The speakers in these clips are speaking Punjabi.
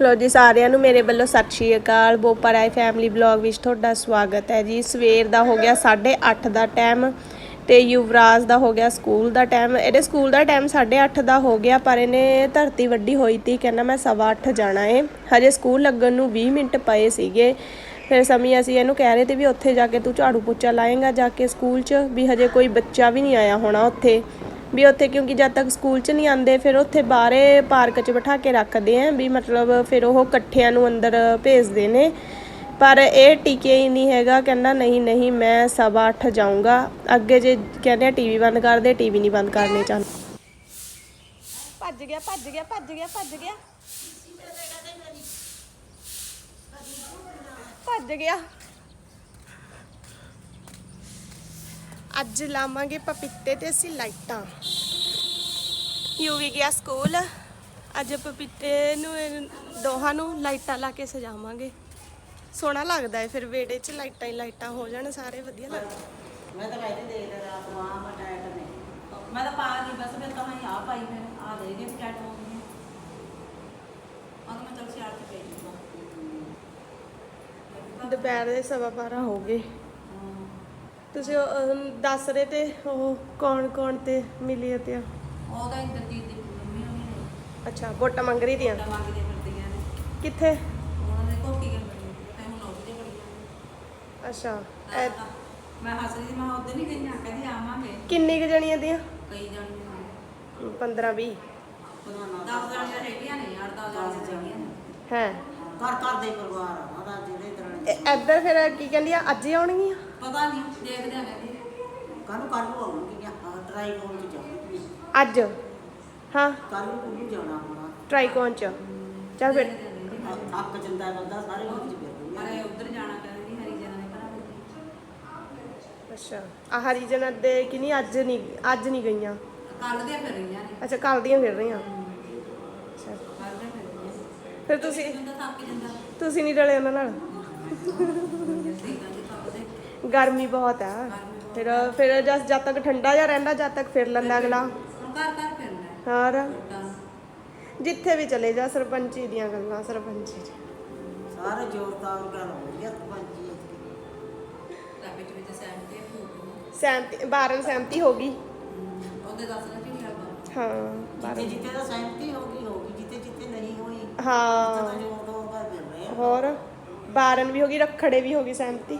ਲੋ ਜੀ, ਸਾਰਿਆਂ ਨੂੰ ਮੇਰੇ ਵੱਲੋਂ ਸਤਿ ਸ਼੍ਰੀ ਅਕਾਲ। ਬੋਪਾ ਰਾਏ ਫੈਮਿਲੀ ਵਲੌਗ ਵਿੱਚ ਤੁਹਾਡਾ ਸਵਾਗਤ ਹੈ ਜੀ। ਸਵੇਰ ਦਾ ਹੋ ਗਿਆ 8:30 ਦਾ ਟਾਈਮ ਤੇ ਯੁਵਰਾਜ ਦਾ ਹੋ ਗਿਆ ਸਕੂਲ ਦਾ ਟਾਈਮ ਇਹਦੇ ਸਕੂਲ ਦਾ ਟਾਈਮ 8:30 ਦਾ ਹੋ ਗਿਆ, ਪਰ ਇਹਨੇ ਧਰਤੀ ਵੱਡੀ ਹੋਈ ਤੀ, ਕਹਿੰਦਾ ਮੈਂ 8:30 ਜਾਣਾ ਏ। ਹਜੇ ਸਕੂਲ ਲੱਗਣ ਨੂੰ 20 ਮਿੰਟ ਪਏ ਸੀਗੇ। ਫਿਰ ਸਮੀ ਅਸੀਂ ਇਹਨੂੰ ਕਹਿ ਰਹੇ ਤੇ ਵੀ ਉੱਥੇ ਜਾ ਕੇ ਤੂੰ ਝਾੜੂ ਪੋਚਾ ਲਾਏਗਾ ਜਾ ਕੇ ਸਕੂਲ 'ਚ, ਵੀ ਹਜੇ ਕੋਈ ਬੱਚਾ ਵੀ ਨਹੀਂ ਆਇਆ ਹੋਣਾ ਉੱਥੇ। ਵੀ ਉੱਥੇ ਕਿਉਂਕਿ ਜਦ ਤੱਕ ਸਕੂਲ 'ਚ ਨਹੀਂ ਆਂਦੇ ਫਿਰ ਉੱਥੇ ਬਾਹਰੇ ਪਾਰਕ 'ਚ ਬਿਠਾ ਕੇ ਰੱਖਦੇ ਆ ਵੀ ਮਤਲਬ ਫਿਰ ਉਹ ਇਕੱਠਿਆਂ ਨੂੰ ਅੰਦਰ ਭੇਜਦੇ ਨੇ। ਪਰ ਇਹ ਟਿਕਿਆ ਹੀ ਨਹੀਂ ਹੈਗਾ, ਕਹਿੰਦਾ ਨਹੀਂ ਨਹੀਂ, ਮੈਂ ਸਵਾ ਅੱਠ ਜਾਊਂਗਾ। ਅੱਗੇ ਜੇ ਕਹਿੰਦੇ ਆ ਟੀਵੀ ਬੰਦ ਕਰ ਦੇ, ਟੀਵੀ ਨਹੀਂ ਬੰਦ ਕਰਨੇ ਚਾਹੁੰਦੇ। ਭੱਜ ਗਿਆ ਭੱਜ ਗਿਆ ਭੱਜ ਗਿਆ ਭੱਜ ਗਿਆ। ਭੱਜ ਗਿਆ। ਅੱਜ ਲਾਵਾਂਗੇ ਪਪੀਤੇ ਤੇ ਅਸੀਂ ਲਾਈਟਾਂ। ਯੂਵੀ ਗਿਆ ਸਕੂਲ। ਅੱਜ ਪਪੀਤੇ ਨੂੰ ਦੋਹਾਂ ਨੂੰ ਲਾਈਟਾਂ ਲਾ ਕੇ ਸਜਾਵਾਂਗੇ। ਸੋਹਣਾ ਲੱਗਦਾ ਹੈ ਫਿਰ ਵੇੜੇ 'ਚ ਲਾਈਟਾਂ ਹੀ ਲਾਈਟਾਂ ਹੋ ਜਾਣ ਸਾਰੇ ਵਧੀਆ ਲੱਗਦਾ। ਮੈਂ ਤਾਂ ਕਹਿੰਦੀ ਦੇਖ ਲੈ ਰਾਤ ਨੂੰ ਆਹ ਮੈਂ ਟਾਇਟ ਨੇ ਮੈਂ ਤਾਂ ਪਾ ਲਈ ਬਸ ਫਿਰ ਤਾਂ ਹੀ ਆ ਪਾਈ ਫਿਰ ਆ ਦੇ ਦੇ ਟਾਇਟ ਹੋ ਗਈ ਆ ਮੈਂ ਚਲ ਸਿਆਰ ਤੇ ਪਈ ਦੁਪਹਿਰ ਦੇ ਸਵਾ ਬਾਰਾਂ ਹੋ ਗਏ। ਤੁਸੀਂ ਉਹ, ਅਮ, ਦੱਸ ਰਹੇ ਤੇ ਉਹ ਕੌਣ ਕੌਣ ਤੇ ਮਿਲੀ ਤੇ ਉਹਦਾ ਇੰਦਰਜੀਤ ਦੀ ਮੰਮੀ ਹੋਣੀ ਨੇ ਅੱਛਾ ਵੋਟਾਂ ਮੰਗ ਰਹੀ ਦੀਆਂ? ਤਾਂ ਮੰਗਦੇ ਫਿਰਦੀਆਂ ਨੇ। ਕਿੱਥੇ? ਉਹਨਾਂ ਦੇ ਕੋਟੀ ਕਰ ਬਣੀ ਤੇ ਹੁਣ ਉੱਠਦੇ ਬੜੀਆਂ ਅੱਛਾ ਨੇ। ਤਾਂ ਮੈਂ ਹੱਸ ਰਹੀ ਸੀ ਮੈਂ ਉਦੋਂ ਨਹੀਂ ਗਈਆਂ? ਕਹਿੰਦੀ ਆਵਾਂਗੇ। ਕਿੰਨੀ ਕੁ ਜਣੀਆਂ ਦੀਆਂ? ਕਈ ਜਾਣੀਆਂ 15 20 ਦਸ ਜਾਣੀਆਂ ਹੈਗੀਆਂ ਨੇ ਯਾਰ ਦਸ ਜਾਣੀਆਂ ਹੈਗੀਆਂ ਨੇ। ਹੈ? ਘਰ ਘਰ ਦੇ ਪਰਿਵਾਰ ਆ ਉਹਦਾ ਜਿਹੜੇ ਤਰ੍ਹਾਂ ਇਹ ਇੱਧਰ ਫਿਰ ਕੀ ਕਹਿੰਦੀ ਆ ਅੱਜ ਹੀ ਆਉਣਗੀਆਂ? ਪਤਾ ਨਹੀਂ ਦੇਖਦੇ ਆ ਕਹਿੰਦੀ। ਕੱਲ ਕੱਲ ਨੂੰ ਆਉਣਗੀਆਂ ਹਾਂ ਟਰਾਈ ਕੋਲ ਚ ਜਾਊਗੀ। ਅੱਜ? ਹਾਂ। ਕੱਲ ਨੂੰ ਕੁੱਲੂ ਜਾਣਾ ਹੋਣਾ? ਟਰਾਈਕੌਨ ਚ। ਚੱਲ ਫਿਰ। ਅੱਕ- ਜਾਂਦਾ ਬੰਦਾ ਸਾਰੇ ਮੁਲਕ ਚ ਫਿਰ ਅਰੇ ਉੱਧਰ ਜਾਣਾ ਕਹਿੰਦੀ ਹਰੀ ਜਨਾਂ ਦੇ ਘਰਾਂ ਵਿੱਚ। ਅੱਛਾ। ਆ ਹਰੀਜਨ ਦੇ ਕਿ ਨਹੀਂ ਅੱਜ ਨਹੀਂ ਅੱਜ ਨਹੀਂ ਗਈਆਂ। ਕੱਲ ਦੇ ਫਿਰ ਰਹੀਆਂ ਨੇ। ਅੱਛਾ ਕੱਲ ਦੀਆਂ ਫਿਰ ਰਹੀਆਂ। ਅੱਛਾ। ਕੱਲ ਦੇ ਫਿਰ ਰਹੀਆਂ ਫਿਰ ਤੁਸੀਂ ਬੰਦਾ ਥੱਕ ਜਾਂਦਾ। ਤੁਸੀਂ ਨਹੀਂ ਰਲੇ ਉਹਨਾਂ ਨਾਲ? ਗਰਮੀ ਬਹੁਤ ਆ। ਫਿਰ ਫਿਰ ਜਦ ਜਦ ਤੱਕ ਠੰਡਾ ਜਿਹਾ ਰਹਿੰਦਾ ਜਦ ਤੱਕ ਫਿਰ ਲੈਂਦਾ ਅਗਲਾ। ਘਰ ਘਰ ਫਿਰਨਾ ਹੈ ਹੋਰ? ਤਾਂ ਜਿੱਥੇ ਵੀ ਚਲੇ ਜਾ ਸਰਪੰਚੀ ਦੀਆਂ ਗੱਲਾਂ ਸਰਪੰਚੀ ਚ। ਸਾਰੇ ਜੋਰਦਾਰ ਗੱਲ ਹੋ ਰਹੀ ਹੈ ਪੰਜੀ ਤਾਂ ਵਿੱਚ ਵਿੱਚ ਸਹਿਮਤੀ ਹੈ ਸਹਿਮਤੀ ਬਾਰਨ ਸਹਿਮਤੀ ਹੋ ਗਈ। ਉਹਦੇ ਦੱਸ ਨਾ ਕੀ ਕਰਦਾ ਹਾਂ ਜਿੱਤੇ ਬਾਰਨ। ਜਿੱਤੇ ਦਾ ਸਹਿਮਤੀ ਹੋ ਗਈ ਹੋ ਗਈ ਜਿੱਤੇ ਜਿੱਤੇ ਨਹੀਂ ਹੋਈ ਤਾਂ ਹਾਂ ਜੋਰਦਾਰ ਕਰ ਰਹੇ ਆ। ਹੋਰ? ਬਾਰਨ ਵੀ ਹੋ ਗਈ ਰੱਖੜੇ ਵੀ ਹੋ ਗਈ ਸਹਿਮਤੀ।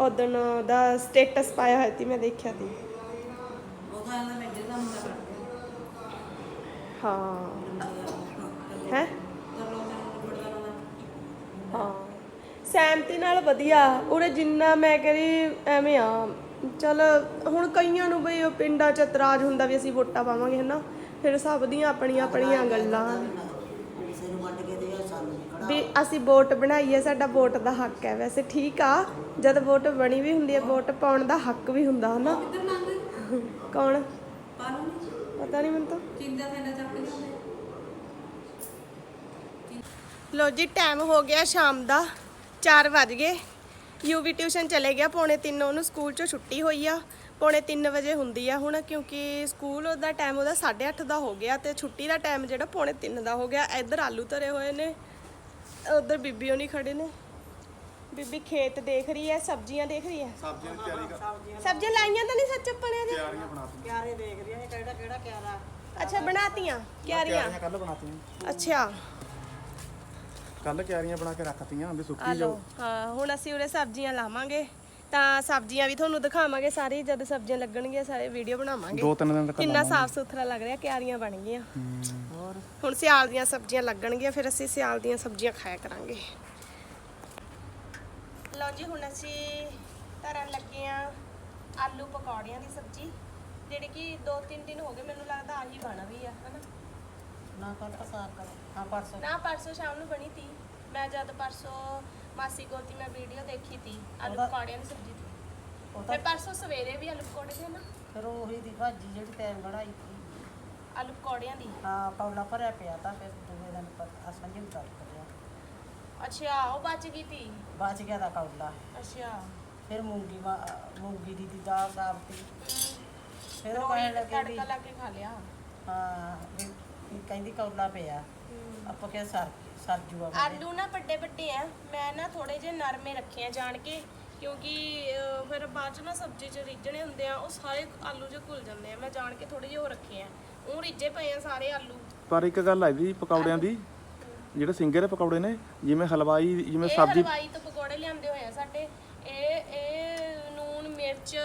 ਉਦੋਂ ਦਾ ਸਟੇਟਸ ਪਾਇਆ ਹੋਇਆ ਸੀ, ਮੈਂ ਦੇਖਿਆ ਸੀ। ਹਾਂ। ਹੈ? ਹਾਂ। ਸਹਿਮਤੀ ਨਾਲ ਵਧੀਆ। ਉਰੇ ਜਿੰਨਾ ਮੈਂ ਕਹਿੰਦੀ ਐਵੇਂ ਆ। ਚਲ, ਹੁਣ ਕਈਆਂ ਨੂੰ ਬਈ ਪਿੰਡਾਂ ਚ ਇਤਰਾਜ਼ ਹੁੰਦਾ ਵੀ ਅਸੀਂ ਵੋਟਾਂ ਪਾਵਾਂਗੇ, ਹਨਾ? ਫਿਰ ਸਭ ਦੀਆਂ ਆਪਣੀਆਂ ਆਪਣੀਆਂ ਗੱਲਾਂ ਕਿਸੇ ਨੂੰ ਵੰਡ ਕੇ ਦੇ ਆ ਸਾਨੂੰ ਨਹੀਂ ਖੜਾ ਵੀ ਅਸੀਂ ਵੋਟ ਬਣਾਈ ਹੈ ਸਾਡਾ ਵੋਟ ਦਾ ਹੱਕ ਹੈ। ਵੈਸੇ ਠੀਕ ਆ ਜਦ ਵੋਟ ਬਣੀ ਵੀ ਹੁੰਦੀ ਹੈ ਵੋਟ ਪਾਉਣ ਦਾ ਹੱਕ ਵੀ ਹੁੰਦਾ ਹਨਾ? ਕੌਣ? ਪਤਾ ਨਹੀਂ ਮੈਨੂੰ ਤਾਂ। ਚਿੰਦਾ ਥੈਲਾ ਚੱਕ ਲਿਆਉਂਦੇ। ਲੋ ਜੀ ਟਾਈਮ ਹੋ ਗਿਆ ਸ਼ਾਮ ਦਾ 4 ਵਜ ਗਏ। ਯੂਵੀ ਟਿਊਸ਼ਨ ਚਲੇ ਗਿਆ ਪੌਣੇ 3 ਉਹਨੂੰ ਸਕੂਲ ਚੋਂ ਛੁੱਟੀ ਹੋਈ ਆ। ਪੌਣੇ 3 ਵਜੇ ਹੁੰਦੀ ਆ ਹੁਣ ਕਿਉਂਕਿ ਸਕੂਲ ਦਾ ਟਾਈਮ ਉਹਦਾ 8:30 ਦਾ ਹੋ ਗਿਆ ਤੇ ਛੁੱਟੀ ਦਾ ਟਾਈਮ ਜਿਹੜਾ ਪੌਣੇ 3 ਦਾ ਹੋ ਗਿਆ ਇੱਧਰ ਆਲੂ ਧਰੇ ਹੋਏ ਨੇ। ਉਧਰ ਬੀਬੀ ਹੋਣੀ ਖੜੇ ਨੇ। ਬੀਬੀ ਖੇਤ ਦੇਖ ਰਹੀ ਹੈ ਸਬਜ਼ੀਆਂ ਦੇਖ ਰਹੀ ਹੈ? ਸਬਜ਼ੀਆਂ ਦੀ ਤਿਆਰੀ ਕਰ ਸਬਜ਼ੀਆਂ ਲਾਈਆਂ ਤਾਂ ਨਹੀਂ ਸੱਚ ਆਪਣੇ ਦੇ ਤਿਆਰੀਆਂ ਬਣਾਤੀਆਂ ਕਿਆਰੇ ਦੇਖ ਰਹੀਆਂ ਨੇ ਕਿਹੜਾ ਕਿਹੜਾ ਕਿਆਰਾ? ਅੱਛਾ ਬਣਾਤੀਆਂ ਕਿਆਰੀਆਂ? ਕੱਲ ਬਣਾਤੀਆਂ। ਅੱਛਾ। ਕੱਲ ਕਿਆਰੀਆਂ ਬਣਾ ਕੇ ਰੱਖਤੀਆਂ ਵੀ ਆ ਸੁੱਕੀ ਜਾਓ ਹਾਂ ਹੁਣ ਅਸੀਂ ਉਰੇ ਸਬਜ਼ੀਆਂ ਲਾਵਾਂਗੇ। ਤਾਂ ਸਬਜ਼ੀਆਂ ਵੀ ਤੁਹਾਨੂੰ ਦਿਖਾਵਾਂਗੇ ਸਾਰੀ ਜਦ ਸਬਜ਼ੀਆਂ ਲੱਗਣਗੀਆਂ ਸਾਰੇ ਵੀਡੀਓ ਬਣਾਵਾਂਗੇ। ਦੋ ਤਿੰਨ ਦਿਨ ਤੱਕ ਕਿੰਨਾ ਸਾਫ਼ ਸੁਥਰਾ ਲੱਗ ਰਿਹਾ ਕਿਆਰੀਆਂ ਬਣ ਗਈਆਂ। ਹੁਣ ਸਿਆਲ ਦੀਆਂ ਸਬਜ਼ੀਆਂ ਲੱਗਣਗੀਆਂ ਫਿਰ ਅਸੀਂ ਸਿਆਲ ਦੀਆਂ ਸਬਜ਼ੀਆਂ ਖਾਇਆ ਕਰਾਂਗੇ। ਲਓ ਜੀ ਹੁਣ ਅਸੀਂ ਧਰਨ ਲੱਗੇ ਆ ਆਲੂ ਪਕੌੜਿਆਂ ਦੀ ਸਬਜ਼ੀ। ਜਿਹੜੀ ਕਿ 2-3 ਦਿਨ ਹੋ ਗਏ ਮੈਨੂੰ ਲੱਗਦਾ ਆਹੀ ਬਣ ਰਹੀ ਆ ਹਨਾ? ਨਾ ਕੱਲ ਸਾਫ਼ ਕਰ ਹਾਂ ਪਰਸੋਂ। ਨਾ ਪਰਸੋਂ ਸ਼ਾਮ ਨੂੰ ਬਣੀ ਤੀ। ਮੈਂ ਜਦ ਪਰਸੋਂ ਮਾਸੀ ਕੋਲ ਤੀ ਮੈਂ ਵੀਡੀਓ ਦੇਖੀ ਤੀ ਆਲੂ ਉਹਦਾ- ਪਕੌੜਿਆਂ ਦੀ ਸਬਜ਼ੀ ਤੀ। ਉਹ ਪਰਸੋਂ ਸਵੇਰੇ ਵੀ ਆਲੂ ਪਕੌੜੇ ਦੇ ਨਾ ਫਿਰ ਉਹੀ ਦੀ ਭਾਜੀ ਜਿਹੜੀ ਟਾਈਮ ਬਣਾਈ ਸੀ ਆਲੂ ਪਕੌੜਿਆਂ ਦੀ? ਹਾਂ ਕੌਲਾ ਭਰਿਆ ਪਿਆ ਤਾਂ ਫਿਰ ਦੂਏ ਦਿਨ ਪਰ ਅਸਾਂ ਜੀ ਉਤਾਰ ਕਰਿਆ ਅੱਛਾ ਉਹ ਬਚ ਗਈ ਤੀ? ਬਚ ਗਿਆ ਤਾਂ ਕੌਲਾ। ਅੱਛਾ। ਫਿਰ ਮੂੰਗੀ ਮੂੰਗੀ ਦੀ ਦੀ ਦਾਲ ਸਾਬਤੀ ਫਿਰ ਉਹ ਕਹਿਣ ਲੱਗੇ ਵੀ ਤੜਕਾ ਲਾ ਕੇ ਖਾ ਲਿਆ? ਹਾਂ ਵੀ ਵੀ ਕਹਿੰਦੀ ਕੌਲਾ ਪਿਆ। ਆਪਾਂ ਕਿਹਾ ਸਰ ਸਰ ਜੂਆ ਆਲੂ ਨਾ ਵੱਡੇ ਵੱਡੇ ਆ ਮੈਂ ਨਾ ਥੋੜੇ ਜਿਹੇ ਨਰਮੇ ਰੱਖੇ ਆ ਜਾਣ ਕੇ। ਕਿਉਂਕਿ ਅਹ, ਫਿਰ ਬਾਅਦ ਚ ਨਾ ਸਬਜ਼ੀ ਚ ਰਿੱਝਣੇ ਹੁੰਦੇ ਆ ਉਹ ਸਾਰੇ ਆਲੂ ਜੇ ਘੁਲ ਜਾਂਦੇ ਆ। ਮੈਂ ਜਾਣ ਕੇ ਥੋੜੇ ਜਿਹੇ ਉਹ ਰੱਖੇ ਆ। ਉਹ ਰਿੱਝੇ ਪਏ ਆ ਸਾਰੇ ਆਲੂ। ਪਰ ਇੱਕ ਗੱਲ ਆ ਇਹਦੀ ਪਕੌੜਿਆਂ ਦੀ। ਜਿਹੜੇ ਸਿੰਗੇ ਦੇ ਪਕੌੜੇ ਨੇ ਜਿਵੇਂ ਹਲਵਾਈ ਜਿਵੇਂ ਇਹ ਸਬਜ਼ੀ ਹਲਵਾਈ ਤੋਂ ਪਕੌੜੇ ਲਿਆਂਦੇ ਹੋਏ ਆ ਸਾਡੇ। ਇਹ ਇਹ ਨੂਨ ਮਿਰਚ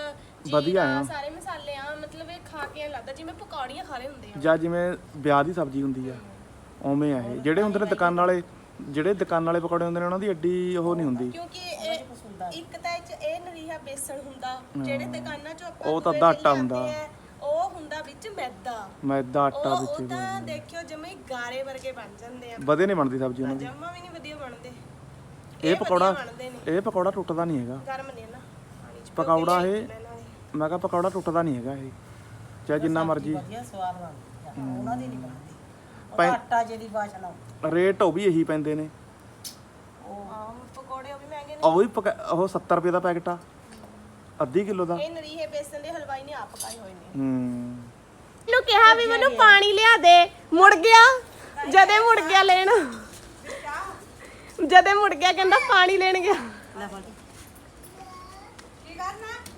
ਵਧੀਆ ਜੀਰਾ ਆ। ਸਾਰੇ ਮਸਾਲੇ ਆ। ਮਤਲਬ ਇਹ ਖਾ ਕੇ ਐਂ ਲੱਗਦਾ ਜਿਵੇਂ ਪਕੌੜੀਆਂ ਖਾ ਰਹੇ ਹੁੰਦੇ ਆ। ਜਾਂ ਜਿਵੇਂ ਵਿਆਹ ਦੀ ਸਬਜ਼ੀ ਹੁੰਦੀ ਆ। ਉਵੇਂ ਆ ਇਹ। ਜਿਹੜੇ ਹੁੰਦੇ ਨੇ ਦੁਕਾਨ ਵਾਲੇ ਜਿਹੜੇ ਦੁਕਾਨ ਵਾਲੇ ਪਕੌੜੇ ਹੁੰਦੇ ਨੇ ਉਹਨਾਂ ਦੀ ਐਡੀ ਉਹ ਨਹੀਂ ਹੁੰਦੀ। ਕਿਉਂਕਿ ਇਹ ਇੱਕ ਤਾਂ ਇਹ 'ਚ ਇਹ ਨਰੀਹਾ ਬੇਸਣ ਹੁੰਦਾ ਜਿਹੜੇ ਦੁਕਾਨਾਂ 'ਚੋਂ ਆਪਾਂ ਉਹ ਤਾਂ ਦੂਏ ਅੱਧਾ ਆਟਾ ਹੁੰਦਾ। ਆ, ਉਹ ਹੁੰਦਾ ਵਿੱਚ ਮੈਦਾ। ਮੈਦਾ ਆਟਾ ਉਹ ਵਿੱਚ ਉਹ ਤਾਂ ਦੇਖਿਓ ਜਮੇ ਗਾਰੇ ਵਰਗੇ ਬਣ ਜਾਂਦੇ ਆ। ਵਧੇ ਨਹੀਂ ਬਣਦੀ ਸਬਜ਼ੀ ਉਹਨਾਂ ਦੀ। ਜਮਾ ਵੀ ਨਹੀਂ ਵਧੀਆ ਬਣਦੇ। ਇਹ ਪਕੌੜਾ ਵਧੀਆ ਬਣਦੇ ਨੇ ਇਹ ਪਕੌੜਾ ਟੁੱਟਦਾ ਨਹੀਂ ਹੈਗਾ। ਗਰਮ ਨੇ ਨਾ। ਪਾਣੀ 'ਚ ਪਕੌੜਾ ਇਹ। ਮੈਂ ਕਿਹਾ ਪਕੌੜਾ ਟੁੱਟਦਾ ਨਹੀਂ ਹੈਗਾ ਇਹ। ਚਾਹੇ ਜਿੰਨਾ ਮਰਜ਼ੀ ਵਧੀਆ ਸਵਾਦ ਬਣਦੀ ਆ। ਉਹਨਾਂ ਦੀ ਨਹੀਂ ਬਣਦੀ। ਉਹਦਾ ਆਟਾ ਜਿਹਦੀ ਬਾਸ਼ਨਾ ਰੇਟ ਉਹ ਵੀ ਇਹੀ ਪੈਂਦੇ ਨੇ। ਪਕੌੜੇ ਉਹ ਵੀ ਮਹਿੰਗੇ ਨੇ ਉਹ ਵੀ ਪਕਾ- ਉਹ 70 ਰੁਪਏ ਦਾ ਪੈਕਟ ਆ। ਅੱਧੀ ਕਿਲੋ ਦਾ। ਇਹ ਨਰੀਹੇ ਬੇਸਣ ਦੇ ਹਲਵਾਈ ਨੇ ਆਪ ਪਕਾਏ ਹੋਏ ਨੇ। ਹੂੰ। ਇਹਨੂੰ ਕਿਹਾ ਵੀ ਮੈਨੂੰ ਪਾਣੀ ਲਿਆ ਦੇ। ਮੁੜ ਗਿਆ। ਜਦੇ ਮੁੜ ਗਿਆ ਲੈਣ। ਜਦੇ ਮੁੜ ਗਿਆ ਕਹਿੰਦਾ ਪਾਣੀ ਲੈਣ ਗਿਆ।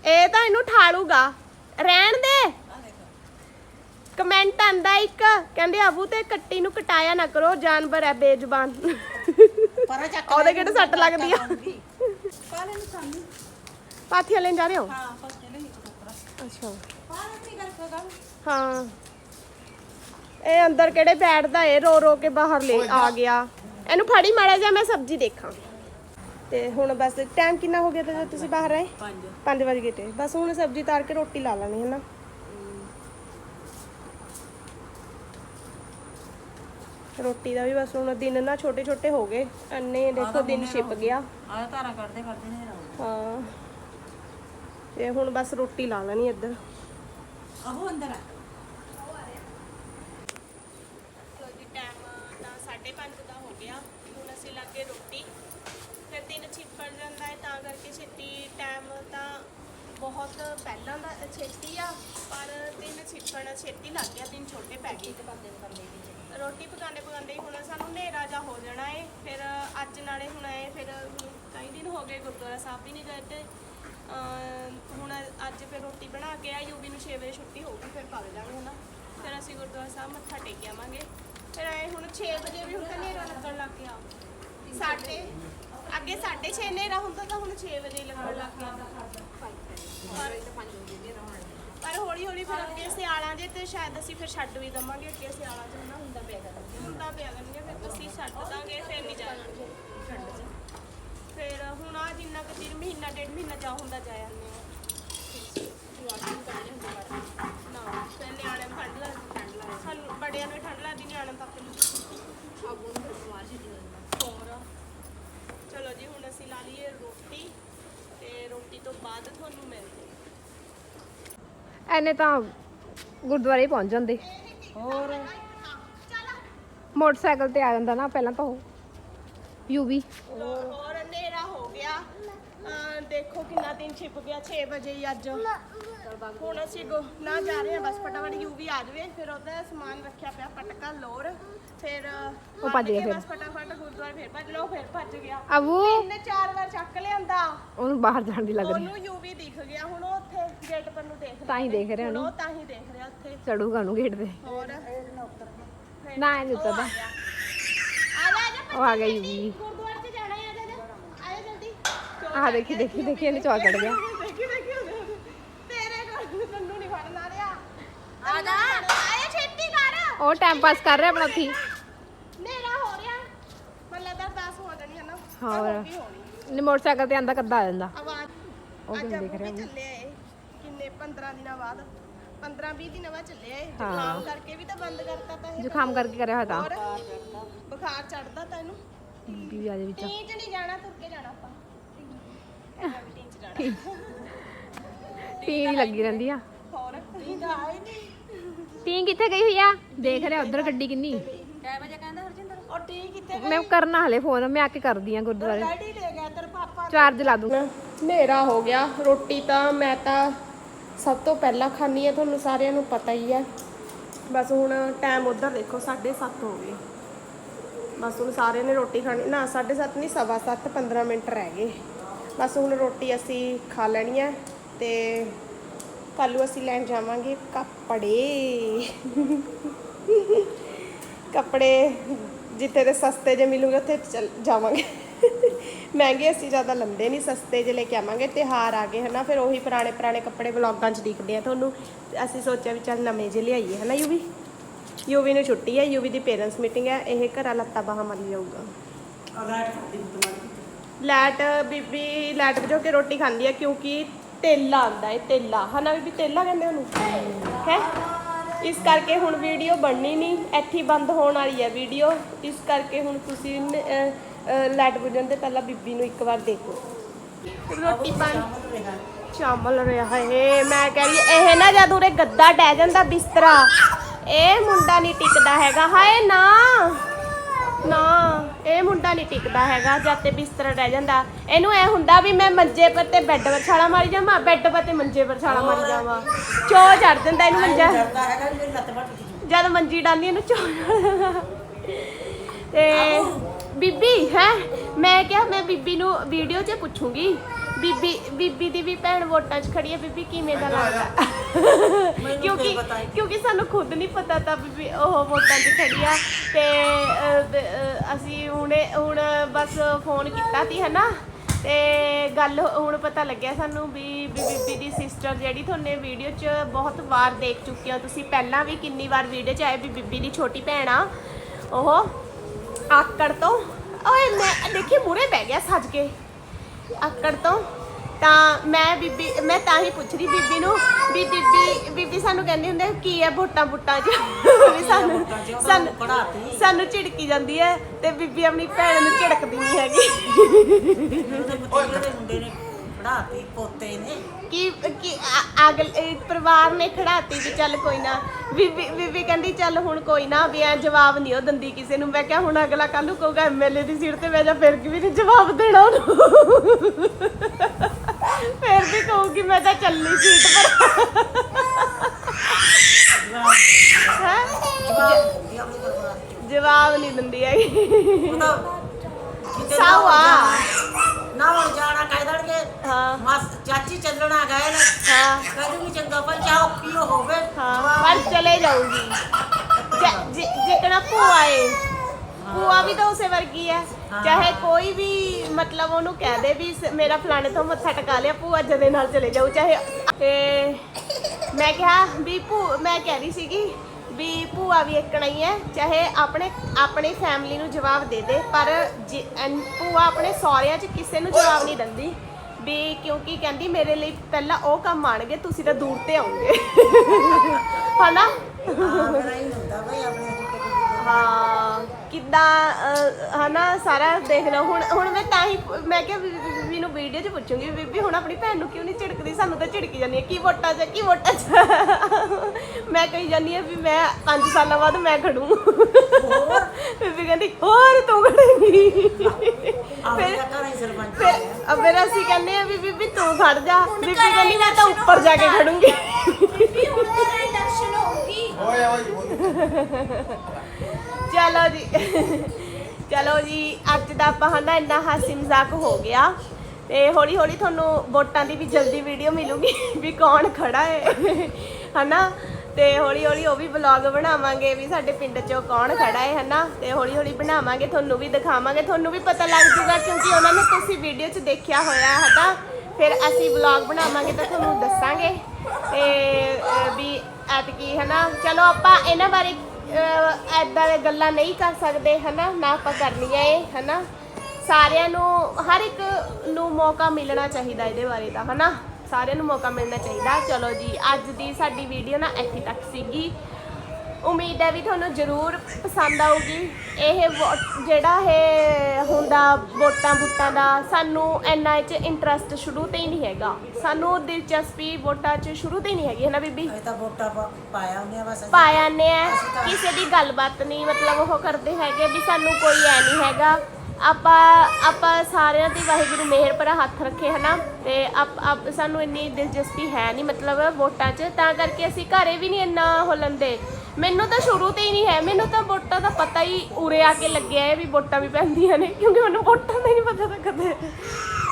ਇਹ ਤਾਂ ਇਹਨੂੰ ਠਾਲੂਗਾ। ਰਹਿਣ ਦੇ। ਕਮੈਂਟ ਆਂਦਾ ਇੱਕ। ਕਹਿੰਦੇ ਆਬੂ ਤੇ ਕੱਟੀ ਨੂੰ ਕਟਾਇਆ ਨਾ ਕਰੋ। ਜਾਨਵਰ ਹੈ ਬੇਜ਼ੁਬਾਨ। ਪਰਾਂ ਚੱਕ ਉਹਦੇ ਕਿਹੜੇ ਸੱਟ ਲੱਗਦੀ ਆ? ਪਾਲੇ ਨੂੰ ਸਾਮੀ ਪਾਥੀਆਂ ਲੈਣ ਜਾ ਰਹੇ ਹੋ? ਹਾਂ ਫਸਟ ਲੈ ਇੱਕ ਟੋਕਰਾ ਅੱਛਾ। ਪਾਲੇ ਨਹੀਂ ਕਰ ਕੋ ਗੱਲ। ਹਾਂ। ਇਹ ਅੰਦਰ ਕਿਹੜੇ ਬੈਠਦਾ ਏ? ਰੋ ਰੋ ਕੇ ਬਾਹਰ ਲੈ ਆ ਗਿਆ। ਇਹਨੂੰ ਫੜੀ ਮਾੜਾ ਜਿਹਾ ਮੈਂ ਸਬਜ਼ੀ ਦੇਖਾਂ। ਤੇ ਹੁਣ ਬਸ ਟਾਈਮ ਕਿੰਨਾ ਹੋ ਗਿਆ ਤੇ ਤੁਸੀਂ ਬਾਹਰ ਆਏ? 5 5 ਵਜੇ ਗਏ ਤੇ। ਬਸ ਹੁਣ ਸਬਜ਼ੀ ਤਾਰ ਕੇ ਰੋਟੀ ਲਾ ਲੈਣੀ ਹੈ ਨਾ। ਰੋਟੀ ਦਾ ਵੀ ਬਸ ਹੁਣ ਦਿਨ ਨਾ ਛੋਟੇ ਛੋਟੇ ਹੋ ਗਏ। ਅੰਨੇ ਦੇਖੋ ਦਿਨ ਛਿਪ ਗਿਆ। ਆਹ ਧਾਰਾ ਕੱਢਦੇ ਕੱਢਦੇ ਨੇ ਰਹੋ ਹਾਂ। ਤੇ ਹੁਣ ਬਸ ਰੋਟੀ ਲਾ ਲੈਣੀ ਇੱਧਰ। ਆਹੋ ਅੰਦਰ ਆ। ਕਿਉਂਕਿ ਟਾਈਮ ਤਾਂ 5:30 ਦਾ ਹੋ ਗਿਆ। ਹੁਣ ਅਸੀਂ ਲੱਗੇ ਰੋਟੀ। ਫਿਰ ਦਿਨ ਛਿਪੜ ਜਾਂਦਾ ਹੈ ਤਾਂ ਕਰਕੇ ਛੇਤੀ ਟਾਈਮ ਤਾਂ ਬਹੁਤ ਪਹਿਲਾਂ ਦਾ ਛੇਤੀ ਆ ਪਰ ਦਿਨ ਛਿਪਣ ਛੇਤੀ ਲੱਗ ਗਿਆ ਦਿਨ ਛੋਟੇ ਪੈ ਗਏ। ਰੋਟੀ ਪਕਾਉਂਦੇ ਪਕਾਉਂਦੇ ਹੀ ਹੁਣ ਸਾਨੂੰ ਹਨੇਰਾ ਜਾ ਹੋ ਜਾਣਾ ਏ। ਫਿਰ ਅੱਜ ਨਾਲੇ ਹੁਣ ਆਏ ਫਿਰ ਕਈ ਦਿਨ ਹੋ ਗਏ ਗੁਰਦੁਆਰਾ ਸਾਹਿਬ ਵੀ ਨਹੀਂ ਗਏ ਤੇ ਹੁਣ ਅੱਜ ਫਿਰ ਰੋਟੀ ਬਣਾ ਕੇ ਆ ਯੂਵੀ ਨੂੰ 6 ਵਜੇ ਛੁੱਟੀ ਹੋਊਗੀ ਫਿਰ ਭੱਜ ਜਾਵਾਂਗੇ ਹਨਾ ਫਿਰ ਅਸੀਂ ਗੁਰਦੁਆਰਾ ਸਾਹਿਬ ਮੱਥਾ ਟੇਕ ਆਵਾਂਗੇ। ਫਿਰ ਆਏ ਹੁਣ 6 ਵਜੇ ਵੀ ਹੁਣ ਤਾਂ ਹਨੇਰਾ ਲੱਗਣ ਲੱਗ ਗਿਆ। ਸਾਡੇ ਅੱਗੇ 6:30 ਹਨੇਰਾ ਹੁੰਦਾ ਤਾਂ ਹੁਣ 6 ਵਜੇ ਹੀ ਲੱਗਣ ਲੱਗ ਗਿਆ। ਪਰ ਹੌਲੀ ਹੌਲੀ ਫਿਰ ਅੱਗੇ ਸਿਆਲਾਂ ਦੇ ਤੇ ਸ਼ਾਇਦ ਅਸੀਂ ਫਿਰ ਛੱਡ ਵੀ ਦਵਾਂਗੇ ਅੱਗੇ ਸਿਆਲਾਂ ਚ ਨਾ ਹੁੰਦਾ ਪਿਆ ਕਰਨਗੇ ਹੁੰਦਾ ਪਿਆ ਕਰਨਗੇ ਫਿਰ ਤੁਸੀਂ ਛੱਡ ਦਾਂਗੇ ਫਿਰ ਨਹੀਂ ਜਾਣਗੇ ਚ ਫਿਰ ਹੁਣ ਆ ਜਿੰਨਾ ਕੁ ਚਿਰ ਮਹੀਨਾ ਡੇਢ ਮਹੀਨਾ ਜਾ ਹੁੰਦਾ ਜਾ ਜਾਂਦੇ ਆ। ਨਾ ਫਿਰ ਨਿਆਣਿਆਂ ਨੂੰ ਠੰਡ ਲੱਗਦੀ ਠੰਡ ਲੱਗਦੀ। ਸਾਨੂੰ ਬੜਿਆਂ ਨੂੰ ਵੀ ਠੰਡ ਲੱਗਦੀ ਨਿਆਣਿਆਂ ਤੱਕ ਨੂੰ ਛੇਤੀ ਹੋ ਜਾਂਦਾ ਹੋਰ? ਚਲੋ ਜੀ ਹੁਣ ਅਸੀਂ ਲਾ ਲਈਏ ਰੋਟੀ ਤੇ ਰੋਟੀ ਤੋਂ ਬਾਅਦ ਤੁਹਾਨੂੰ ਮਿਲਦੇ। ਐਨੇ ਤਾਂ ਗੁਰਦੁਆਰੇ ਹੀ ਪਹੁੰਚ ਜਾਂਦੇ। ਹੋਰ? ਮੋਟਰਸਾਈਕਲ ਤੇ ਆ ਜਾਂਦਾ ਨਾ ਪਹਿਲਾਂ ਤਾਂ ਉਹ। ਯੂਵੀ ਹੋਰ ਹਨੇਰਾ ਹੋ ਗਿਆ ਅਹ ਦੇਖੋ ਕਿੰਨਾ ਦਿਨ ਛਿਪ ਗਿਆ? 6 ਵਜੇ ਹੀ ਅੱਜ। ਹੁਣ ਅਸੀਂ ਗੋ ਨਾ ਜਾ ਰਹੇ ਹਾਂ ਬਸ ਫਟਾਫਟ ਯੂ ਵੀ ਆ ਜਾਵੇ। ਫਿਰ ਉਹਦਾ ਸਮਾਨ ਰੱਖਿਆ ਪਿਆ ਪਟਕਾ ਲੋਰ। ਫਿਰ ਉਹ ਭੱਜ ਗਿਆ ਫਿਰ। ਬਸ ਫਟਾਫਟ ਗੁਰਦੁਆਰੇ ਫਿਰ ਭੱਜ ਲਓ ਫਿਰ ਭੱਜ ਗਿਆ। ਅਬੂ! ਇਹਨੇ ਚਾਰ ਵਾਰ ਚੱਕ ਲਿਆਂਦਾ। ਉਹਨੂੰ ਬਾਹਰ ਜਾਣ ਦੀ ਲੱਗ ਰਹੀ ਉਹਨੂੰ ਯੂ ਵੀ ਦਿਖ ਗਿਆ। ਹੁਣ ਉਹ ਉੱਥੇ ਗੇਟ ਪਰ ਨੂੰ ਦੇਖ ਤਾਂ ਹੀ ਦੇਖ ਰਿਹਾ ਉਹਨੂੰ। ਉਹ ਤਾਂ ਹੀ ਦੇਖ ਰਿਹਾ ਉੱਥੇ। ਚੜੂਗਾ ਉਹਨੂੰ ਗੇਟ ਤੇ। ਹੋਰ? ਨਾ ਇਹ ਉਤਰਦਾ। ਗਿਆ। ਆ ਜਾ ਆ ਜਾ ਉਹ ਆ ਗਿਆ ਯੂਵੀ ਗੁਰਦੁਆਰੇ ਤੇ ਜਾਣਾ ਹੈ ਆ ਜਾ ਆ ਜਾ ਆ ਜਾ ਜਲਦੀ ਆਹ ਦੇਖੀ ਦੇਖੀ ਦੇਖੀ ਇਹਨੇ ਚੌਕ ਚੜ ਗਿਆ ਦੇਖੀ ਦੇਖੀ ਤੇਰੇ ਕੋਲ ਤੈਨੂੰ ਨਹੀਂ ਫੜਨ ਆ ਰਿਹਾ। ਆ ਜਾ। ਆਏ ਛੇਤੀ ਕਰ। ਉਹ ਟਾਈਮ ਪਾਸ ਕਰ ਰਿਹਾ ਆਪਣਾ ਉੱਥੇ। ਹਨੇਰਾ ਹੋ ਰਿਹਾ। ਮੱਲਾ ਦਾ 10 ਹੋ ਜਾਣੀ ਹੈ। ਨਾ ਹੋਰ। ਇਹਨੇ ਮੋਟਰਸਾਈਕਲ ਤੇ ਆਂਦਾ ਕੱਦਾ ਆ ਜਾਂਦਾ। ਆਵਾਜ਼। ਉਹ ਅੱਜ ਕਿਵੇਂ ਦੇਖ ਰਿਹਾ? ਚੱਲੇ ਆਏ ਕਿੰਨੇ 15 ਦਿਨਾਂ ਬਾਅਦ। 15 20 ਦਿਨਾਂ ਬਾਅਦ ਚੱਲੇ ਆਏ। ਜ਼ੁਕਾਮ ਕਰਕੇ ਵੀ ਤਾਂ ਬੰਦ ਕਰਤਾ ਤਾਂ ਇਹ ਜ਼ੁਕਾਮ ਕਰਕੇ ਕਰਿਆ ਹੋਇਆ ਤਾਂ। ਬੁਖਾਰ ਚੜਦਾ ਤਾਂ ਇਹਨੂੰ। ਬੀਬੀ ਆ ਦੇ ਵਿੱਚ। ਨਹੀਂ ਜਾਣਾ ਤੁਰ ਕੇ ਜਾਣਾ ਆਪਾਂ। ਮੈਂ ਵੀ ਟੀਂ ਲੱਗੀ ਰਹਿੰਦੀ ਆ। ਹੋਰ ਟੀਂ ਤਾਂ ਆਈ ਨਹੀਂ ਟੀਂ ਕਿੱਥੇ ਗਈ ਹੋਈ ਆ? ਦੇਖ ਰਿਹਾ ਉਧਰ ਗੱਡੀ ਕਿੰਨੀ। ਕੈ ਵਜੇ ਕਹਿੰਦਾ ਹਰਜਿੰਦਰ ਉਹ ਟੀਂ ਕਿੱਥੇ ਮੈਂ ਕਰਨਾ ਹਲੇ ਫੋਨ ਮੈਂ ਆ ਕੇ ਕਰਦੀ ਆ ਗੁਰਦੁਆਰੇ। ਡੈਡੀ ਲੈ ਗਿਆ ਤੇਰੇ ਪਾਪਾ ਚਾਰਜ ਲਾ ਦੂੰ। ਹਨੇਰਾ ਹੋ ਗਿਆ ਰੋਟੀ ਤਾਂ ਮੈਂ ਤਾਂ ਸਭ ਤੋਂ ਪਹਿਲਾਂ ਖਾਣੀ ਹੈ ਤੁਹਾਨੂੰ ਸਾਰਿਆਂ ਨੂੰ ਪਤਾ ਹੀ ਹੈ ਬਸ ਹੁਣ ਟਾਈਮ ਉਧਰ ਦੇਖੋ 7:30 ਹੋ ਗਏ। ਬਸ ਹੁਣ ਸਾਰਿਆਂ ਨੇ ਰੋਟੀ ਖਾਣੀ ਨਾ 7:30 ਨਹੀਂ ਸਵਾ ਸੱਤ 15 ਮਿੰਟ ਰਹਿ ਗਏ। ਬਸ ਹੁਣ ਰੋਟੀ ਅਸੀਂ ਖਾ ਲੈਣੀ ਹੈ ਤੇ ਕੱਲ੍ਹ ਅਸੀਂ ਲੈਣ ਜਾਵਾਂਗੇ ਕੱਪੜੇ। ਕੱਪੜੇ ਜਿੱਥੇ ਦੇ ਸਸਤੇ ਜੇ ਮਿਲੂਗੇ ਉੱਥੇ ਚੱਲ ਜਾਵਾਂਗੇ। ਮਹਿੰਗੇ ਅਸੀਂ ਜ਼ਿਆਦਾ ਲੰਦੇ ਨਹੀਂ, ਸਸਤੇ ਜੇ ਲੈ ਕੇ ਆਵਾਂਗੇ। ਤਿਉਹਾਰ ਆ ਗਏ ਹਨਾ, ਫਿਰ ਉਹੀ ਪੁਰਾਣੇ ਪੁਰਾਣੇ ਕੱਪੜੇ ਵਲੌਗਾਂ 'ਚ ਦਿਖਦੇ ਆ ਤੁਹਾਨੂੰ। ਅਸੀਂ ਸੋਚਿਆ ਵੀ ਚੱਲ ਨਵੇਂ ਜੇ ਲਿਆਈਏ ਹਨਾ ਯੂਵੀ ਯੂਵੀ ਨੂੰ ਛੁੱਟੀ ਹੈ ਯੂਵੀ ਦੀ ਪੇਰੈਂਟਸ ਮੀਟਿੰਗ ਹੈ ਇਹ ਘਰਾਂ ਲੱਤਾਂ ਬਾਹਾਂ ਮਾਰੀ ਜਾਊਗਾ। ਅਲਰਟ ਕਰਦੀ ਲੈਟ, ਬੀਬੀ ਲੈਟ ਵਜੋ ਕੇ ਰੋਟੀ ਖਾਂਦੀ ਹੈ ਕਿਉਂਕਿ ਤੇਲਾ ਆਉਂਦਾ ਹੈ ਤੇਲਾ। ਹਨਾ ਬੀਬੀ, ਤੇਲਾ ਕਹਿੰਦੇ ਉਹਨੂੰ? ਹੈ? ਇਸ ਕਰਕੇ ਹੁਣ ਵੀਡੀਓ ਬਣਨੀ ਨਹੀਂ, ਇੱਥੇ ਬੰਦ ਹੋਣ ਵਾਲੀ ਹੈ ਵੀਡੀਓ। ਇਸ ਕਰਕੇ ਹੁਣ ਤੁਸੀਂ ਲੈਟ ਬੁਝਣ ਦੇ ਪਹਿਲਾਂ ਬੀਬੀ ਨੂੰ ਇੱਕ ਵਾਰ ਦੇਖੋ। ਰੋਟੀ ਪਾਣੀ? ਰਿਹਾ ਰਿਹਾ ਹੈ ਮੈਂ ਕਹਿ ਰਹੀ ਇਹ ਨਾ ਜਦ ਉਰੇ ਗੱਦਾ ਡਹਿ ਜਾਂਦਾ ਬਿਸਤਰਾ, ਇਹ ਮੁੰਡਾ ਨਹੀਂ ਟਿਕਦਾ ਹੈਗਾ। ਹਾਏ ਨਾ! ਨਾ! ਇਹ ਮੁੰਡਾ ਨਹੀਂ ਟਿਕਦਾ ਹੈਗਾ ਜਦ ਤੇ ਬਿਸਤਰਾ ਡਹਿ ਜਾਂਦਾ। ਇਹਨੂੰ ਐ ਹੁੰਦਾ ਵੀ ਮੈਂ ਮੰਜੇ ਪਰ ਤੇ ਬੈੱਡ 'ਤੇ ਛਾਲਾ ਮਾਰੀ ਜਾਵਾਂ ਬੈੱਡ 'ਤੇ ਤੇ ਮੰਜੇ ਪਰ ਛਾਲਾ ਮਾਰੀ ਜਾਵਾਂ। ਚੋ ਚੜ ਜਾਂਦਾ ਇਹਨੂੰ ਮੰਜਾ। ਡਰਦਾ ਹੈਗਾ ਵੀ ਮੇਰੀ ਲੱਤ ਵੱਟ ਜੂ ਜਦ ਮੰਜੀ ਡਾਲੀ ਇਹਨੂੰ ਚੋ ਤੇ ਬੀਬੀ ਹੈ? ਮੈਂ ਕਿਹਾ ਮੈਂ ਬੀਬੀ ਨੂੰ ਵੀਡੀਓ 'ਚ ਪੁੱਛੂੰਗੀ। ਬੀਬੀ ਬੀਬੀ ਦੀ ਵੀ ਭੈਣ ਵੋਟਾਂ 'ਚ ਖੜੀ ਹੈ ਬੀਬੀ ਕਿਵੇਂ ਦਾ ਲੱਗਦਾ? ਕਿਉਂਕਿ ਕਿਉਂਕਿ ਸਾਨੂੰ ਖੁਦ ਨਹੀਂ ਪਤਾ ਤਾਂ ਬੀਬੀ ਉਹ ਵੋਟਾਂ 'ਚ ਖੜੀ ਆ। ਤੇ ਅਹ, ਬ- ਅਹ, ਅਸੀਂ ਹੁਣੇ ਹੁਣ ਬਸ ਫੋਨ ਕੀਤਾ ਸੀ ਹਨਾ? ਤੇ ਗੱਲ ਹੁਣ ਪਤਾ ਲੱਗਿਆ ਸਾਨੂੰ ਵੀ ਵੀ ਬੀਬੀ ਦੀ ਸਿਸਟਰ ਜਿਹੜੀ ਤੁਹਾਨੇ ਵੀਡੀਓ 'ਚ ਬਹੁਤ ਵਾਰ ਦੇਖ ਚੁੱਕੇ ਹੋ ਤੁਸੀਂ। ਪਹਿਲਾਂ ਵੀ ਕਿੰਨੀ ਵਾਰ ਵੀਡੀਓ 'ਚ ਆਏ ਵੀ ਬੀਬੀ ਦੀ ਛੋਟੀ ਭੈਣ ਆ। ਉਹ ਆਕੜ ਤੋਂ ਓਏ ਮੈਂ ਦੇਖੀ ਮੂਰੇ ਬਹਿ ਗਿਆ ਸੱਜ ਕੇ। ਆਕੜ ਤੋਂ। ਤਾਂ ਮੈਂ ਬੀਬੀ ਮੈਂ ਤਾਂ ਹੀ ਪੁੱਛ ਰਹੀ ਬੀਬੀ ਨੂੰ ਵੀ ਬੀਬੀ ਬੀਬੀ ਸਾਨੂੰ ਕਹਿੰਦੀ ਹੁੰਦੇ ਕੀ ਹੈ ਵੋਟਾਂ ਬੁੱਟਾਂ 'ਚ ਵੀ ਸਾਨੂੰ ਸਾਨੂੰ। ਸਾਨੂੰ ਝਿੜਕੀ ਜਾਂਦੀ ਹੈ ਤੇ ਬੀਬੀ ਆਪਣੀ ਭੈਣ ਨੂੰ ਝਿੜਕਦੀ ਨਹੀਂ ਹੈਗੀ। ਉਹਦੇ ਮੁੰਡੇ ਨੇ ਪੜਾਤੀ ਪੋਤੇ ਨੇ। ਕਿ ਕਿ ਆ- ਅਗਲ ਪਰਿਵਾਰ ਨੇ ਖੜਾਤੀ ਵੀ ਚੱਲ ਕੋਈ ਨਾ। ਬੀਬੀ ਬੀਬੀ ਕਹਿੰਦੀ ਚੱਲ ਹੁਣ ਕੋਈ ਨਾ ਵੀ ਐ ਜਵਾਬ ਨਹੀਂ ਉਹ ਦਿੰਦੀ ਕਿਸੇ ਨੂੰ। ਮੈਂ ਕਿਹਾ ਹੁਣ ਅਗਲਾ ਕੱਲ ਨੂੰ ਕਹੂਗਾ ਐਮਐਲਏ ਦੀ ਸੀਟ ਤੇ ਬਹਿ ਜਾ ਫਿਰ ਵੀ ਨਹੀਂ ਜਵਾਬ ਦੇਣਾ ਉਹਨੂੰ। ਫਿਰ ਵੀ ਕਹੂਗੀ ਮੈਂ ਤਾਂ ਚੱਲੀ ਸੀਟ ਪਰ। ਹੈਂ? ਜਵਾਬ ਨਹੀਂ ਦਿੰਦੀ ਹੈਗੀ। ਕਿਤੇ ਨਾ ਹੁਣ ਜਾਣਾ। ਕਹਿ ਦੇਣਗੇ ਹਾਂ। ਮਸ ਚਾਚੀ ਚੱਲਣਾ ਗਏ ਨੇ। ਹਾਂ। ਕਹਿ ਦੂੰਗੀ ਚੰਗਾ ਪਰ ਚਾਹ ਓ ਹੋਵੇ। ਹਾਂ ਪਰ ਚਲੇ ਜਾਊਗੀ। ਜ- ਜਿ- ਜਿਕਣਾ ਭੂਆ ਏ ਭੂਆ ਵੀ ਤਾਂ ਉਸੇ ਵਰਗੀ ਹੈ। ਚਾਹੇ ਕੋਈ ਵੀ ਮਤਲਬ ਉਹਨੂੰ ਕਹਿ ਦੇ ਵੀ ਸ- ਮੇਰਾ ਫਲਾਣੇ ਤੋਂ ਮੱਥਾ ਟਕਾ ਲਿਆ ਭੂਆ ਜਦੇ ਨਾਲ ਚਲੇ ਜਾਊ ਚਾਹੇ ਤੇ ਮੈਂ ਕਿਹਾ ਵੀ ਭੂ ਮੈਂ ਕਹਿ ਰਹੀ ਸੀਗੀ ਵੀ ਭੂਆ ਵੀ ਇੱਕਣਾ ਹੀ ਹੈ ਚਾਹੇ ਆਪਣੇ ਆਪਣੀ ਫੈਮਿਲੀ ਨੂੰ ਜਵਾਬ ਦੇ ਦੇ ਪਰ ਜੇ- ਐਨ- ਭੂਆ ਆਪਣੇ ਸਹੁਰਿਆਂ 'ਚ ਕਿਸੇ ਨੂੰ ਜਵਾਬ ਨਹੀਂ ਦਿੰਦੀ ਵੀ ਕਿਉਂਕਿ ਕਹਿੰਦੀ ਮੇਰੇ ਲਈ ਪਹਿਲਾਂ ਉਹ ਕੰਮ ਆਣਗੇ ਤੁਸੀਂ ਤਾਂ ਦੂਰ ਤੇ ਆਉਂਗੇ ਹਨਾ? ਹਾਂ ਮੇਰਾ ਹੀ ਹੁੰਦਾ ਬਈ ਆਪਣੇ ਹਾਂ। ਕਿੱਦਾਂ ਅਹ, ਹਨਾ ਸਾਰਾ ਦੇਖ ਲਓ। ਹੁਣ ਹੁਣ ਮੈਂ ਤਾਂ ਹੀ ਮੈਂ ਕਿਹਾ ਬੀਬੀ ਬੀਬੀ ਨੂੰ ਵੀਡੀਓ 'ਚ ਪੁੱਛੂੰਗੀ ਵੀ ਬੀਬੀ ਹੁਣ ਆਪਣੀ ਭੈਣ ਨੂੰ ਕਿਉਂ ਨਹੀਂ ਝਿੜਕਦੀ? ਸਾਨੂੰ ਤਾਂ ਝਿੜਕੀ ਜਾਂਦੀ ਹੈ। ਕੀ ਵੋਟਾਂ 'ਚ ਕੀ ਵੋਟਾਂ 'ਚ? ਮੈਂ ਕਹੀ ਜਾਂਦੀ ਹਾਂ ਵੀ ਮੈਂ 5 ਸਾਲਾਂ ਬਾਅਦ ਮੈਂ ਖੜੂ। ਬੀਬੀ ਕਹਿੰਦੀ ਹੋਰ ਤੂੰ ਖੜੇਂਗੀ। ਆਪਣੇ ਦਾ ਘਰ ਹੀ ਸਰਪੰਚ ਫਿਰ ਫਿਰ ਅਸੀਂ ਕਹਿੰਦੇ ਆ ਵੀ ਬੀਬੀ ਤੂੰ ਖੜ ਜਾ। ਬੀਬੀ ਕਹਿੰਦੀ ਮੈਂ ਤਾਂ ਉੱਪਰ ਜਾ ਕੇ ਖੜੂੰਗੀ। ਚਲੋ ਜੀ। ਚਲੋ ਜੀ, ਅੱਜ ਦਾ ਆਪਾਂ ਹਨਾ ਇੰਨਾ ਹਾਸੀ ਮਜ਼ਾਕ ਹੋ ਗਿਆ। ਤੇ ਹੌਲੀ ਹੌਲੀ ਤੁਹਾਨੂੰ ਵੋਟਾਂ ਦੀ ਵੀ ਜਲਦੀ ਵੀਡੀਓ ਮਿਲੂਗੀ ਵੀ ਕੌਣ ਖੜਾ ਹੈ ਹਨਾ? ਤੇ ਹੌਲੀ ਹੌਲੀ ਉਹ ਵੀ ਵਲੌਗ ਬਣਾਵਾਂਗੇ ਵੀ ਸਾਡੇ ਪਿੰਡ 'ਚੋਂ ਕੌਣ ਖੜਾ ਹੈ ਹਨਾ? ਤੇ ਹੌਲੀ ਹੌਲੀ ਬਣਾਵਾਂਗੇ, ਤੁਹਾਨੂੰ ਵੀ ਦਿਖਾਵਾਂਗੇ। ਤੁਹਾਨੂੰ ਵੀ ਪਤਾ ਲੱਗ ਜੂਗਾ ਕਿਉਂਕਿ ਉਹਨਾਂ ਨੇ ਤੁਸੀਂ ਵੀਡੀਓ 'ਚ ਦੇਖਿਆ ਹੋਇਆ, ਹਨਾ? ਫਿਰ ਅਸੀਂ ਵਲੌਗ ਬਣਾਵਾਂਗੇ ਤਾਂ ਤੁਹਾਨੂੰ ਦੱਸਾਂਗੇ। ਤੇ ਵੀ ਐਤਕੀ, ਹਨਾ? ਚਲੋ ਆਪਾਂ ਇਹਨਾਂ ਬਾਰੇ ਐਦਾਂ ਦੀਆਂ ਗੱਲਾਂ ਨਹੀਂ ਕਰ ਸਕਦੇ, ਹਨਾ? ਨਾ ਆਪਾਂ ਕਰਨੀਆਂ ਏ ਹਨਾ? ਸਾਰਿਆਂ ਨੂੰ, ਹਰ ਇੱਕ ਨੂੰ ਮੌਕਾ ਮਿਲਣਾ ਚਾਹੀਦਾ ਇਹਦੇ ਬਾਰੇ ਤਾਂ, ਹਨਾ? ਸਾਰਿਆਂ ਨੂੰ ਮੌਕਾ ਮਿਲਣਾ ਚਾਹੀਦਾ। ਚਲੋ ਜੀ, ਅੱਜ ਦੀ ਸਾਡੀ ਵੀਡੀਓ ਨਾ ਇੱਥੇ ਤੱਕ ਸੀਗੀ। ਉਮੀਦ ਹੈ ਵੀ ਤੁਹਾਨੂੰ ਜ਼ਰੂਰ ਪਸੰਦ ਆਊਗੀ। ਇਹ ਜਿਹੜਾ ਇਹ ਹੁੰਦਾ ਵੋਟਾਂ ਬੁੱਟਾਂ ਦਾ ਸਾਨੂੰ ਇੰਨਾ ਇਹ 'ਚ ਇੰਟਰਸਟ ਸ਼ੁਰੂ ਤੋਂ ਹੀ ਨਹੀਂ ਹੈਗਾ। ਸਾਨੂੰ ਦਿਲਚਸਪੀ ਵੋਟਾਂ 'ਚ ਸ਼ੁਰੂ ਤੋਂ ਹੀ ਨਹੀਂ ਹੈਗੀ ਹੈ ਨਾ ਬੀਬੀ? ਅਸੀਂ ਤਾਂ ਵੋਟਾਂ ਪਾ- ਪਾਇਆ ਹੁੰਦੇ ਆ ਬਸ ਅਸੀਂ। ਪਾ ਜਾਂਦੇ ਆ। ਕਿਸੇ ਦੀ ਗੱਲਬਾਤ ਨਹੀਂ ਮਤਲਬ ਉਹ ਕਰਦੇ ਹੈਗੇ ਵੀ ਸਾਨੂੰ ਕੋਈ ਐ ਨਹੀਂ ਹੈਗਾ। ਆਪਾਂ ਆਪਾਂ ਸਾਰਿਆਂ ਦੀ ਵਾਹਿਗੁਰੂ ਮਿਹਰ ਪਰ ਹੱਥ ਰੱਖੇ ਹਨਾ ਤੇ ਆਪ ਆਪ ਸਾਨੂੰ ਇੰਨੀ ਦਿਲਚਸਪੀ ਹੈ ਨਹੀਂ ਮਤਲਬ ਵੋਟਾਂ 'ਚ। ਤਾਂ ਕਰਕੇ ਅਸੀਂ ਘਰੇ ਵੀ ਨਹੀਂ ਇੰਨਾ ਹੋ ਲੰਦੇ ਮੈਨੂੰ ਤਾਂ ਸ਼ੁਰੂ ਤੋਂ ਹੀ ਨਹੀਂ ਹੈ ਮੈਨੂੰ ਤਾਂ ਵੋਟਾਂ ਦਾ ਪਤਾ ਹੀ ਉਰੇ ਆ ਕੇ ਲੱਗਿਆ ਹੈ ਵੀ ਵੋਟਾਂ ਵੀ ਪੈਂਦੀਆਂ ਨੇ ਕਿਉਂਕਿ ਮੈਨੂੰ ਵੋਟਾਂ ਦਾ ਹੀ ਨਹੀਂ ਪਤਾ ਤਾਂ ਕਦੇ।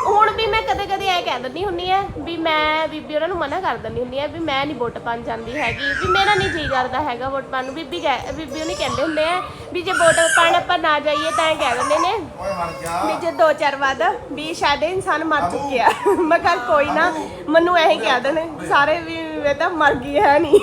ਹੁਣ ਵੀ ਮੈਂ ਕਦੇ ਕਦੇ ਐ ਕਹਿ ਦਿੰਦੀ ਹੁੰਨੀ ਆ ਵੀ ਮੈਂ ਬੀਬੀ ਉਹਨਾਂ ਨੂੰ ਮਨਾ ਕਰ ਦਿੰਦੀ ਹੁੰਨੀ ਆ ਵੀ ਮੈਂ ਨਹੀਂ ਵੋਟ ਪਾਣ ਜਾਂਦੀ ਹੈਗੀ ਵੀ ਮੇਰਾ ਨਹੀਂ ਜੀ ਕਰਦਾ ਹੈਗਾ ਵੋਟ ਪਾਣ ਨੂੰ। ਬੀਬੀ ਕਹਿ- ਬੀਬੀ ਉਹਨੇ ਕਹਿੰਦੇ ਹੁੰਦੇ ਆ ਵੀ ਜੇ ਵੋਟ ਪਾਣ ਆਪਾਂ ਨਾ ਜਾਈਏ ਤਾਂ ਇਹ ਕਹਿ ਦਿੰਦੇ ਨੇ ਵੀ ਜੇ ਦੋ ਚਾਰ ਵਾਰ ਵੀ ਸ਼ਾਇਦ ਇਹ ਇਨਸਾਨ ਮਰ ਚੁੱਕਿਆ ਮੈਂ ਕਿਹਾ ਕੋਈ ਨਾ ਮੈਨੂੰ ਇਹੀ ਕਹਿ ਦੇਣੇ ਸਾਰੇ ਵੀ ਮੈਂ ਤਾਂ ਮਰ ਗਈ ਹੈ ਨਹੀਂ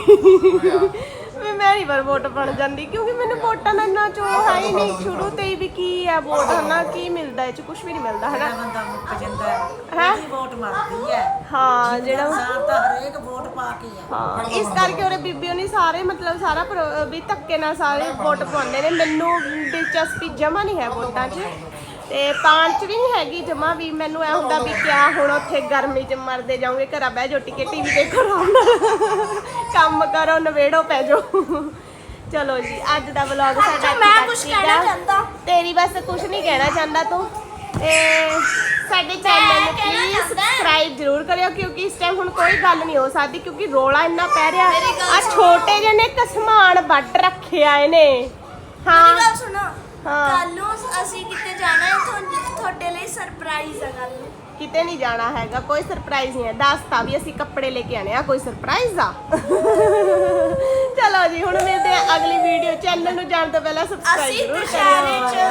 ਮੈਂ ਨਹੀਂ ਪਰ ਵੋਟ ਪਾਣ ਜਾਂਦੀ ਕਿਉਂਕਿ ਮੈਨੂੰ ਵੋਟਾਂ ਦਾ ਇੰਨਾ ਚਾਅ ਹੈ ਹੀ ਨਹੀਂ ਸ਼ੁਰੂ ਤੋਂ ਹੀ ਵੀ ਕੀ ਹੈ ਵੋਟ ਹਨਾ ਕੀ ਮਿਲਦਾ ਇਹ ਚ ਕੁਝ ਵੀ ਨਹੀਂ ਮਿਲਦਾ ਹਨਾ ਬੰਦਾ ਮੁੱਕ ਜਾਂਦਾ ਹੈ ਹੈਂ? ਉਹਦੀ ਵੋਟ ਮਰਦੀ ਹੈ। ਹਾਂ ਜਿਹੜਾ ਇਨਸਾਨ ਤਾਂ ਹਰੇਕ ਵੋਟ ਪਾ ਕੇ ਆ। ਹਾਂ ਇਸ ਕਰਕੇ ਉਹਦੇ ਬੀਬੀ ਉਹਨੇ ਸਾਰੇ ਮਤਲਬ ਸਾਰਾ ਪ੍ਰੋ- ਵੀ ਧੱਕੇ ਨਾਲ ਸਾਰੇ ਵੋਟ ਪਾਉਂਦੇ ਨੇ। ਮੈਨੂੰ ਦਿਲਚਸਪੀ ਜਮਾ ਨਹੀਂ ਹੈ ਵੋਟਾਂ 'ਚ। ਤੇ ਪਾਣ 'ਚ ਵੀ ਨਹੀਂ ਹੈਗੀ ਜਮਾ ਵੀ ਮੈਨੂੰ ਐ ਹੁੰਦਾ ਵੀ ਕਿਆ ਹੁਣ ਉੱਥੇ ਗਰਮੀ 'ਚ ਮਰਦੇ ਜਾਓਗੇ ਘਰਾਂ ਬਹਿ ਜਾਓ ਟਿਕੇ ਟੀਵੀ ਦੇਖੋ ਆਰਾਮ ਨਾਲ। ਕੰਮ ਕਰੋ ਨਵੇੜੋ ਪੈ ਜਾਓ। ਚਲੋ ਜੀ ਅੱਜ ਦਾ ਵਲੌਗ ਸਾਡਾ ਮੈਂ ਕੁਝ ਕਹਿਣਾ ਚਾਹੁੰਦਾ? ਤੇਰੀ ਬਸ ਕੁਝ ਨਹੀਂ ਕਹਿਣਾ ਚਾਹੁੰਦਾ ਤੂੰ। ਤੇ ਸਾਡੇ ਚੈਨਲ ਨੂੰ ਪਲੀਜ਼ ਸਬਸਕ੍ਰਾਈਬ ਜ਼ਰੂਰ ਕਰਿਓ ਕਿਉਂਕਿ ਇਸ ਟਾਈਮ ਹੁਣ ਕੋਈ ਗੱਲ ਨਹੀਂ ਹੋ ਸਕਦੀ ਕਿਉਂਕਿ ਰੋਲਾ ਇੰਨਾ ਪੈ ਰਿਹਾ। ਆ ਛੋਟੇ ਜਿਹੇ ਨੇ ਕਸਮਾਨ ਵੱਢ ਰੱਖਿਆ ਇਹਨੇ ਹਾਂ। ਮੇਰੀ ਗੱਲ ਸੁਣੋ। ਹਾਂ। ਕੱਲ ਨੂੰ ਅਸੀਂ ਕਿਤੇ ਜਾਣਾ ਹੈ ਤੁਹਾਨੂੰ ਤੁਹਾਡੇ ਲਈ ਸਰਪ੍ਰਾਈਜ਼ ਹੈ ਕੱਲ ਨੂੰ ਕਿਤੇ ਨਹੀਂ ਜਾਣਾ ਹੈਗਾ ਕੋਈ ਸਰਪ੍ਰਾਈਜ਼ ਨਹੀਂ ਹੈ। ਦੱਸਤਾ ਵੀ ਅਸੀਂ ਕੱਪੜੇ ਲੈ ਕੇ ਆਣੇ ਆ ਕੋਈ ਸਰਪ੍ਰਾਈਜ਼ ਆ? ਚਲੋ ਜੀ ਹੁਣ ਮਿਲਦੇ ਆ ਅਗਲੀ ਵੀਡੀਓ ਚੈਨਲ ਨੂੰ ਜਾਣ ਤੋਂ ਪਹਿਲਾਂ ਸਬਸਕ੍ਰਾਈਬ ਅਸੀਂ ਦੁਸ਼ਹਿਰੇ ਚ